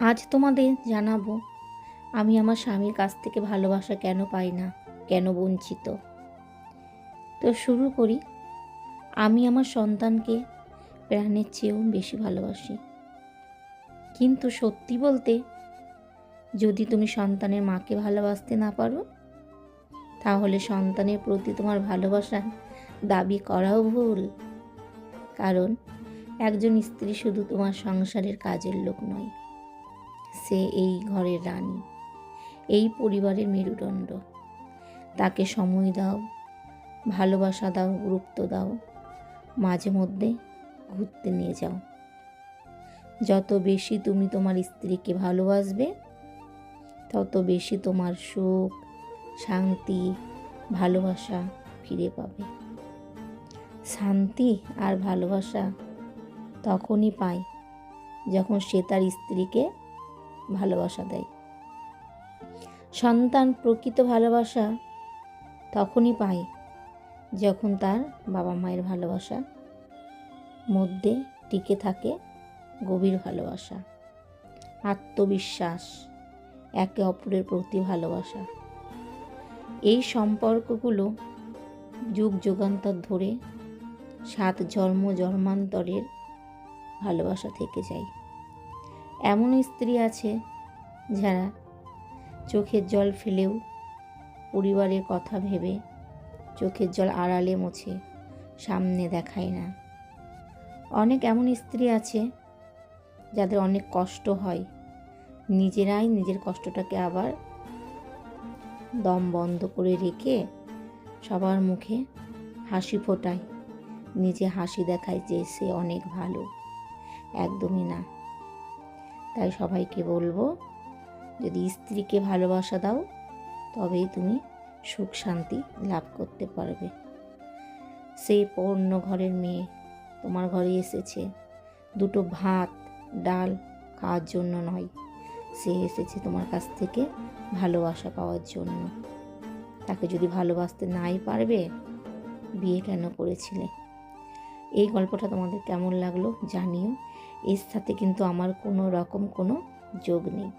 আজ তোমাদের জানাব, আমি আমার স্বামীর কাছ থেকে ভালোবাসা কেন পাই না, কেন বঞ্চিত? তো শুরু করি, আমি আমার সন্তানকে প্রাণের চেয়েও বেশি ভালোবাসি। কিন্তু সত্যি বলতে, যদি তুমি সন্তানের মাকে ভালোবাসতে না পারো, তাহলে সন্তানের প্রতি তোমার ভালোবাসা দাবি করাও ভুল। কারণ, একজন স্ত্রী শুধু তোমার সংসারের কাজের লোক নয়। সে এই ঘরের রানী। এই পরিবারের মেরুদণ্ড। তাকে সময় দাও, ভালোবাসা দাও, গুরুত্ব দাও, মাঝে মধ্যে ঘুরতে নিয়ে যাও। যত বেশি তুমি তোমার স্ত্রীকে ভালোবাসবে, তত বেশি তোমার সুখ, শান্তি, ভালোবাসা ফিরে পাবে। শান্তি আর ভালোবাসা তখনই পায় যখন সে তার স্ত্রীকে ভালোবাসা দেয়। সন্তান প্রকৃত ভালোবাসা তখনই পায় যখন তার বাবা মায়ের ভালোবাসা মধ্যে টিকে থাকে গভীর ভালোবাসা, আত্মবিশ্বাস, একে অপরের প্রতি ভালোবাসা। এই সম্পর্কগুলো যুগ যুগান্তর ধরে সাত জন্ম জন্মান্তরের ভালোবাসা থেকে যায়। এমন স্ত্রী আছে যারা চোখের জল ফেলেও পরিবারের কথা ভেবে চোখের জল আড়ালে মোছে, সামনে দেখায় না। অনেক এমন স্ত্রী আছে যাদের অনেক কষ্ট হয়। নিজেরাই নিজের কষ্টটাকে আবার দম বন্ধ করে রেখে সবার মুখে হাসি ফোটায়। নিজে হাসি দেখায় যে সে অনেক ভালো। একদমই না। তাই সবাইকে বলব, যদি স্ত্রীকে ভালোবাসা দাও, তবেই তুমি সুখ শান্তি লাভ করতে পারবে। সেই পণ্য ঘরের মেয়ে তোমার ঘরে এসেছে। দুটো ভাত, ডাল খাওয়ার জন্য নয়, সে এসেছে তোমার কাছ থেকে ভালোবাসা পাওয়ার জন্য। তাকে যদি ভালোবাসতে নাই পারবে, বিয়ে কেন করেছিলে? এই গল্পটা তোমাদের কেমন লাগল জানিও। এর সাথে কিন্তু আমার কোনো রকম কোনো যোগ নেই।